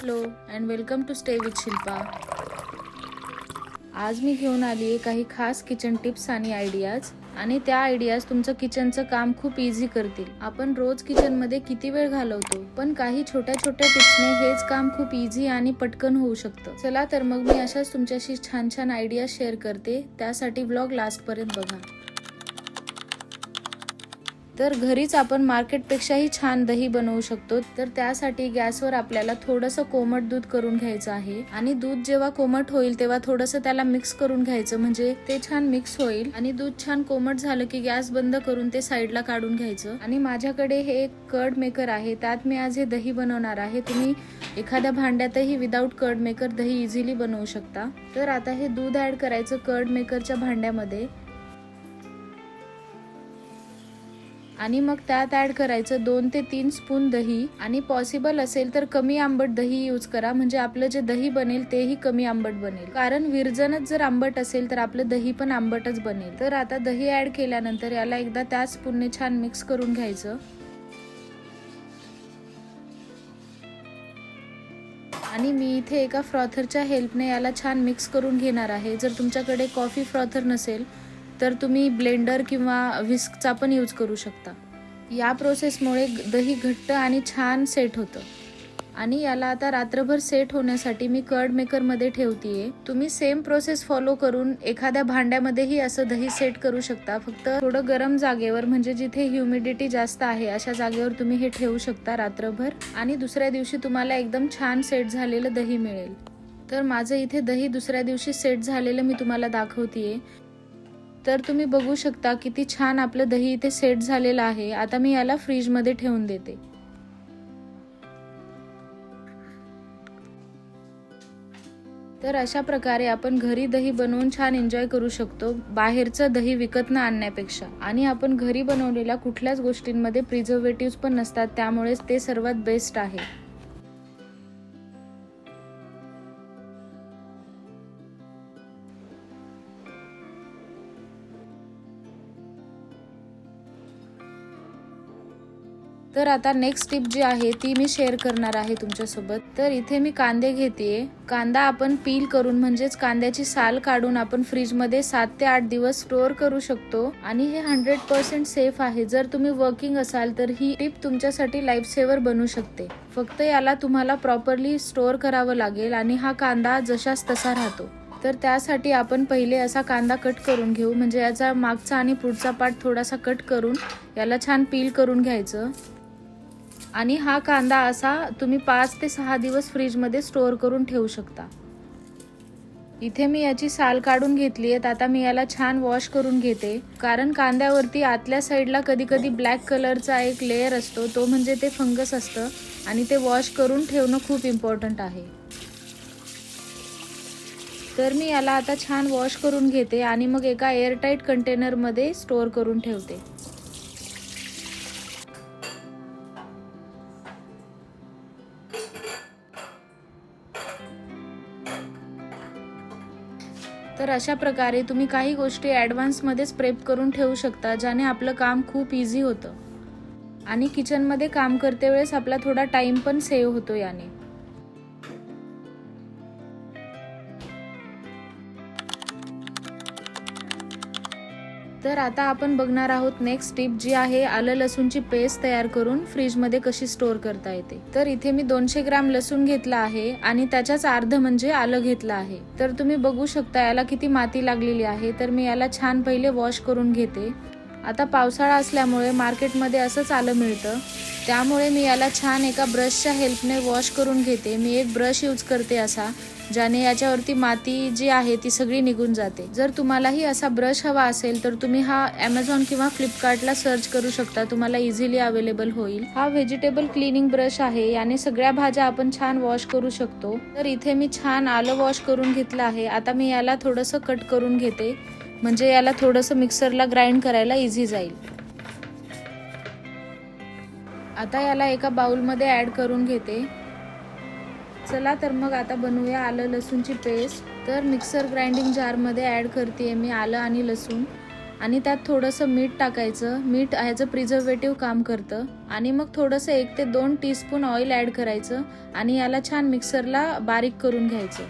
Hello and welcome to stay with Shilpa आज मी घेऊन आली आहे काही खास किचन टिप्स आणि आयडियाज आणि त्या आयडियाज तुमचं किचनचं काम खूप इझी करतील. आपण रोज किचनमध्ये किती वेळ घालवतो? पण काही छोट्या छोट्या टिप्सने हेच काम खूप इझी आणि पटकन होऊ शकतं. चला तर मग मी अशाच तुमच्याशी छान छान आयडिया शेअर करते. त्यासाठी ब्लॉग लास्टपर्यंत बघा. तर घरीच आपण मार्केटपेक्षाही छान दही बनवू शकतो. तर त्यासाठी गॅसवर आपल्याला थोडंसं कोमट दूध करून घ्यायचं आहे. आणि दूध जेव्हा कोमट होईल तेव्हा थोडंसं त्याला मिक्स करून घ्यायचं. म्हणजे ते छान मिक्स होईल. आणि दूध छान कोमट झालं की गॅस बंद करून ते साईडला काढून घ्यायचं. आणि माझ्याकडे हे एक कर्ड मेकर आहे. त्यात मी आज हे दही बनवणार आहे. तुम्ही एखाद्या भांड्यातही विदाऊट कर्ड मेकर दही इझिली बनवू शकता. तर आता हे दूध ऍड करायचं कर्ड मेकरच्या भांड्यामध्ये. आणि मग त्यात ऍड करायचं दोन ते तीन स्पून दही. आणि पॉसिबल असेल तर कमी आंबट दही यूज करा. म्हणजे आपलं जे दही बनेल तेही कमी आंबट बनेल. कारण विरजनच जर आंबट असेल तर आपलं दही पण आंबटच बनेल. तर आता दही ऍड केल्यानंतर याला एकदा त्याच स्पूनने छान मिक्स करून घ्यायचं. आणि मी इथे एका फ्रॉथरच्या हेल्पने याला छान मिक्स करून घेणार आहे. जर तुमच्याकडे कॉफी फ्रॉथर नसेल तर तुम्ही ब्लेंडर किंवा विस्कचा पण यूज करू शकता. या प्रोसेसमुळे दही घट्ट आणि छान सेट होतं. आणि याला आता रात्रभर सेट होण्यासाठी मी कर्ड मेकरमध्ये ठेवतीये. तुम्ही सेम प्रोसेस फॉलो करून एखाद्या भांड्यामध्येही असं दही सेट करू शकता. फक्त थोडं गरम जागेवर म्हणजे जिथे ह्युमिडिटी जास्त आहे अशा जागेवर तुम्ही हे ठेवू शकता रात्रभर. आणि दुसऱ्या दिवशी तुम्हाला एकदम छान सेट झालेलं दही मिळेल. तर माझं इथे दही दुसऱ्या दिवशी सेट झालेलं मी तुम्हाला दाखवतीये. तर तुम्ही बघू शकता किती छान आपलं दही इथे सेट झालेलं आहे. आता मी याला फ्रीजमध्ये ठेवून देते. तर अशा प्रकारे आपण घरी दही बनवून छान एन्जॉय करू शकतो. बाहेरचं दही विकत न आणण्यापेक्षा. आणि आपण घरी बनवलेल्या कुठल्याच गोष्टींमध्ये प्रिझर्वेटिव्ह पण नसतात. त्यामुळेच ते सर्वात बेस्ट आहे. तर आता नेक्स्ट टिप जी आहे ती मी शेअर करणार आहे तुमच्यासोबत. तर इथे मी कांदे घेते कांदा आपण पील करून म्हणजेच कांद्याची साल काढून आपण फ्रीजमध्ये सात ते आठ दिवस स्टोअर करू शकतो. आणि हे हंड्रेड पर्सेंट सेफ आहे. जर तुम्ही वर्किंग असाल तर ही टिप तुमच्यासाठी लाईफ सेवर बनू शकते. फक्त याला तुम्हाला प्रॉपरली स्टोअर करावं लागेल आणि हा कांदा जशाच तसा राहतो. तर त्यासाठी आपण पहिले असा कांदा कट करून घेऊ. म्हणजे याचा मागचा आणि पुढचा पार्ट थोडासा कट करून याला छान पील करून घ्यायचं. आणि हा कांदा असा तुम्ही पाच ते सहा दिवस फ्रीजमध्ये स्टोअर करून ठेवू शकता. इथे मी याची साल काढून घेतली आहे. आता मी याला छान वॉश करून घेते. कारण कांद्यावरती आतल्या साईडला कधी कधी ब्लॅक कलरचा एक लेअर असतो तो म्हणजे ते फंगस असतं आणि ते वॉश करून ठेवणं खूप इम्पॉर्टंट आहे. तर मी याला आता छान वॉश करून घेते आणि मग एका एअरटाईट कंटेनरमध्ये स्टोअर करून ठेवते. तर अशा प्रकारे तुम्ही काही गोष्टी ॲडव्हान्समध्येच प्रेप करून ठेवू शकता ज्याने आपलं काम खूप इझी होतं. आणि किचनमध्ये काम करते वेळेस आपला थोडा टाईम पण सेव्ह होतो याने. तर आता आपण बघणार आहोत नेक्स्ट टिप जी आहे आलं लसूणची पेस्ट तयार करून फ्रीजमध्ये कशी स्टोअर करता येते. तर इथे मी दोनशे ग्राम लसूण घेतला आहे आणि त्याच्याच अर्ध म्हणजे आलं घेतलं आहे. तर तुम्ही बघू शकता याला किती माती लागलेली आहे. तर मी याला छान पहिले वॉश करून घेते. आता पावसाळा असल्यामुळे मार्केटमध्ये असंच आलं मिळतं. त्यामुळे मी याला छान एका ब्रशच्या हेल्पने वॉश करून घेते. मी एक ब्रश यूज करते असा ज्याने याच्यावरती माती जी आहे ती सगळी निघून जाते. जर तुम्हालाही असा ब्रश हवा असेल तर तुम्ही हा ॲमेझॉन किंवा फ्लिपकार्टला सर्च करू शकता. तुम्हाला इझिली अवेलेबल होईल. हा व्हेजिटेबल क्लिनिंग ब्रश आहे. याने सगळ्या भाज्या आपण छान वॉश करू शकतो. तर इथे मी छान आलं वॉश करून घेतलं आहे. आता मी याला थोडंसं कट करून घेते. म्हणजे याला थोडंसं मिक्सरला ग्राइंड करायला इझी जाईल. आता याला एका बाउलमध्ये ॲड करून घेते. चला तर मग आता बनवूया आलं लसूणची पेस्ट तर मिक्सर ग्राइंडिंग जारमध्ये ॲड करते मी आलं आणि लसूण. आणि त्यात थोडंसं मीठ टाकायचं. मीठ ह्याचं प्रिझर्वेटिव्ह काम करतं. आणि मग थोडंसं एक ते दोन टीस्पून ऑइल ॲड करायचं. आणि याला छान मिक्सरला बारीक करून घ्यायचं.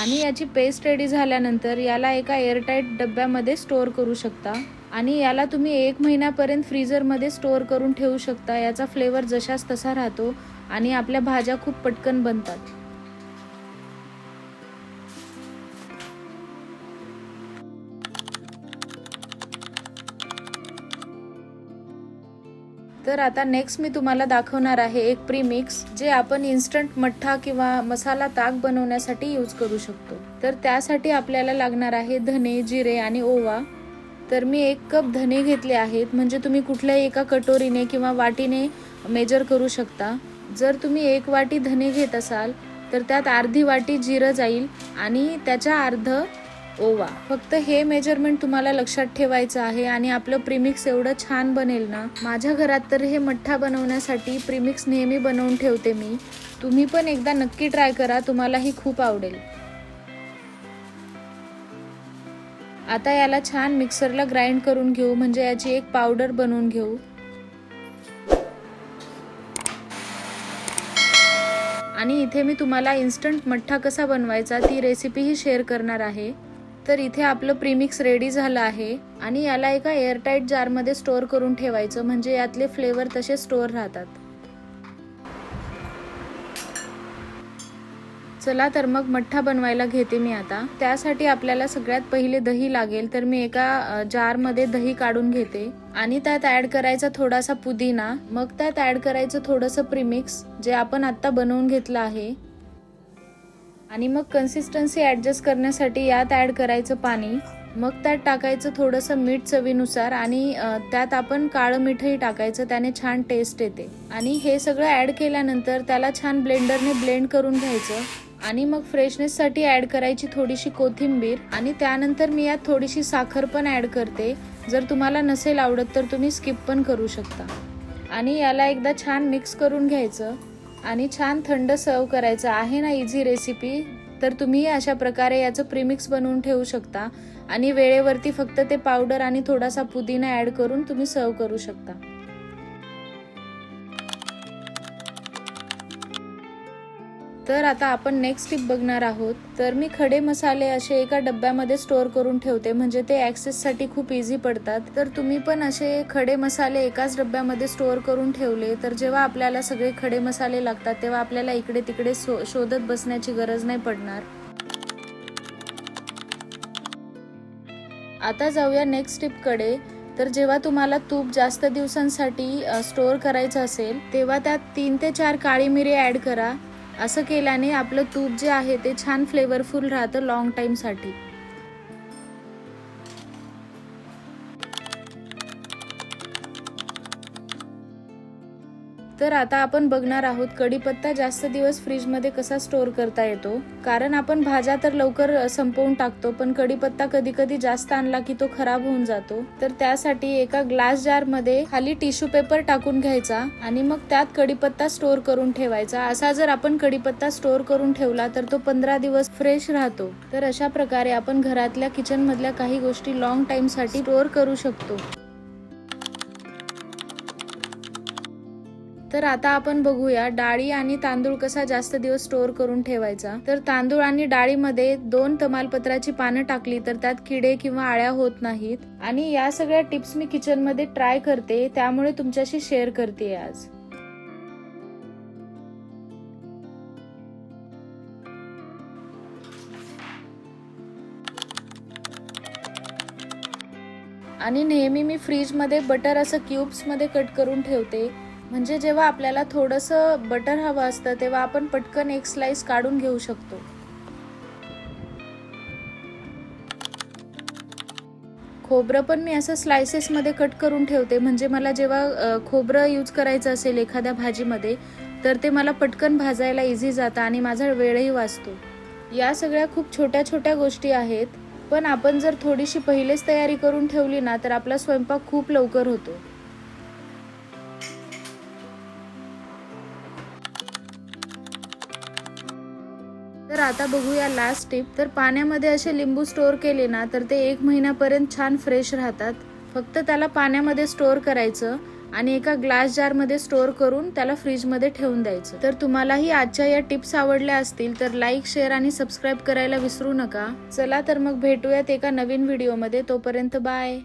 आणि याची पेस्ट रेडी झाल्यानंतर याला एका एअरटाईट डब्यामध्ये स्टोअर करू शकता. आणि याला तुम्ही एक महिन्यापर्यंत फ्रीजरमध्ये स्टोअर करून ठेवू शकता. याचा फ्लेवर जशाच तसा राहतो आणि आपल्या भाज्या खूप पटकन बनतात. तर आता नेक्स्ट मी तुम्हाला दाखवणार आहे एक प्रीमिक्स जे आपण इन्स्टंट मठ्ठा किंवा मसाला ताक बनवण्यासाठी यूज करू शकतो. तर त्यासाठी आपल्याला लागणार आहे धने जिरे आणि ओवा. तर मी एक कप धने घेतले आहेत. म्हणजे तुम्ही कुठल्याही एका कटोरीने किंवा वाटीने मेजर करू शकता. जर तुम्ही एक वाटी धने घेत असाल तर त्यात अर्धी वाटी जिरं जाईल आणि त्याच्या अर्ध ओवा फक्त हे मेजरमेंट तुम्हाला लक्षात ठेवायचं आहे आणि आपलं प्रीमिक्स एवढं छान बनेल ना माझ्या घरात तर हे मठ्ठा बनवण्यासाठी प्रिमिक्स नेहमी बनवून ठेवते मी. तुम्ही पण एकदा नक्की ट्राय करा तुम्हालाही खूप आवडेल. आता याला छान मिक्सरला ग्राइंड करून घेऊ म्हणजे याची एक पावडर बनवून घेऊ. आणि इथे मी तुम्हाला इन्स्टंट मठ्ठा कसा बनवायचा ती रेसिपीही शेअर करणार आहे. तर इथे आपलं प्रीमिक्स रेडी झालं आहे आणि याला एका एअरटाईट जारमध्ये स्टोअर करून ठेवायचं. म्हणजे यातले फ्लेवर तसे स्टोअर राहतात. चला तर मग मठ्ठा बनवायला घेते मी आता. त्यासाठी आपल्याला सगळ्यात पहिले दही लागेल. तर मी एका जारमध्ये दही काढून घेते. आणि त्यात ॲड करायचा थोडासा पुदिना. मग त्यात ॲड करायचं थोडंसं प्रीमिक्स जे आपण आत्ता बनवून घेतलं आहे. आणि मग कन्सिस्टन्सी ॲडजस्ट करण्यासाठी यात ॲड करायचं पाणी मग त्यात टाकायचं थोडंसं मीठ चवीनुसार आणि त्यात आपण काळं मीठही टाकायचं त्याने छान टेस्ट येते. आणि हे सगळं ॲड केल्यानंतर त्याला छान ब्लेंडरने ब्लेंड करून घ्यायचं आणि मग फ्रेशनेससाठी ॲड करायची थोडीशी कोथिंबीर आणि त्यानंतर मी यात थोडीशी साखर पण ॲड करते. जर तुम्हाला नसेल आवडत तर तुम्ही स्किप पण करू शकता. आणि याला एकदा छान मिक्स करून घ्यायचं. आणि छान थंड सर्व करायचं. आहे ना इझी रेसिपी तर तुम्ही अशा प्रकारे याचं प्रिमिक्स बनवून ठेवू शकता. आणि वेळेवरती फक्त ते पावडर आणि थोडासा पुदिना ॲड करून तुम्ही सर्व करू शकता. तर आता आपण नेक्स्ट टिप बघणार आहोत. तर मी खडे मसाले असे एका डब्यामध्ये स्टोअर करून ठेवते म्हणजे ते ॲक्सेससाठी खूप इझी पडतात. तर तुम्ही पण असे खडे मसाले एकाच डब्यामध्ये स्टोअर करून ठेवले तर जेव्हा आपल्याला सगळे खडे मसाले लागतात तेव्हा आपल्याला इकडे तिकडे शो- शोधत बसण्याची गरज नाही पडणार. आता जाऊया नेक्स्ट टिपकडे तर जेव्हा तुम्हाला तूप जास्त दिवसांसाठी स्टोअर करायचं असेल तेव्हा त्यात तीन ते चार काळी मिरी ॲड करा. असं केल्याने आपलं तूप जे आहे ते छान फ्लेवरफुल राहतं लॉंग टाईमसाठी तर आता आपण बघणार आहोत कढीपत्ता जास्त दिवस फ्रीजमध्ये कसा स्टोअर करता येतो? कारण आपण भाज्या तर लवकर संपवून टाकतो पण कढीपत्ता कधी कधी जास्त आणला की तो खराब होऊन जातो. तर त्यासाठी एका ग्लास जारमध्ये खाली टिश्यू पेपर टाकून घ्यायचा आणि मग त्यात कढीपत्ता स्टोअर करून ठेवायचा. असा जर आपण कढीपत्ता स्टोअर करून ठेवला तर तो पंधरा दिवस फ्रेश राहतो. तर अशा प्रकारे आपण घरातल्या किचन मधल्या काही गोष्टी लॉंग टाइमसाठी स्टोअर करू शकतो. तर आता आपण बघूया डाळी आणि तांदूळ कसा जास्त दिवस स्टोअर करून ठेवायचा? तर तांदूळ आणि डाळीमध्ये दोन तमालपत्राची पानं टाकली तर त्यात किडे किंवा आळ्या होत नाहीत. आणि या सगळ्या टिप्स मी किचनमध्ये ट्राय करते त्यामुळे तुमच्याशी शेअर करते आज. आणि नेहमी मी फ्रीजमध्ये बटर असं क्यूब्समध्ये कट करून ठेवते. म्हणजे जेव्हा आपल्याला थोडंसं बटर हवं असतं तेव्हा आपण पटकन एक स्लाइस काढून घेऊ शकतो. खोबरं पण मी असं स्लायसेसमध्ये कट करून ठेवते. म्हणजे मला जेव्हा खोबरं यूज करायचं असेल एखाद्या भाजीमध्ये तर ते मला पटकन भाजायला इझी जातं आणि माझा वेळही वाचतो. या सगळ्या खूप छोट्या छोट्या गोष्टी आहेत. पण आपण जर थोडीशी पहिलेच तयारी करून ठेवली ना तर आपला स्वयंपाक खूप लवकर होतो. तर आता बघूया लास्ट टिप तर पाण्यामध्ये असे लिंबू स्टोअर केले ना तर ते एक महिन्यापर्यंत छान फ्रेश राहतात. फक्त त्याला पाण्यामध्ये स्टोअर करायचं आणि एका ग्लास जारमध्ये स्टोअर करून त्याला फ्रीजमध्ये ठेवून द्यायचं. तर तुम्हालाही आजच्या या टिप्स आवडल्या असतील तर लाईक शेअर आणि सबस्क्राईब करायला विसरू नका. चला तर मग भेटूयात एका नवीन व्हिडिओमध्ये तोपर्यंत बाय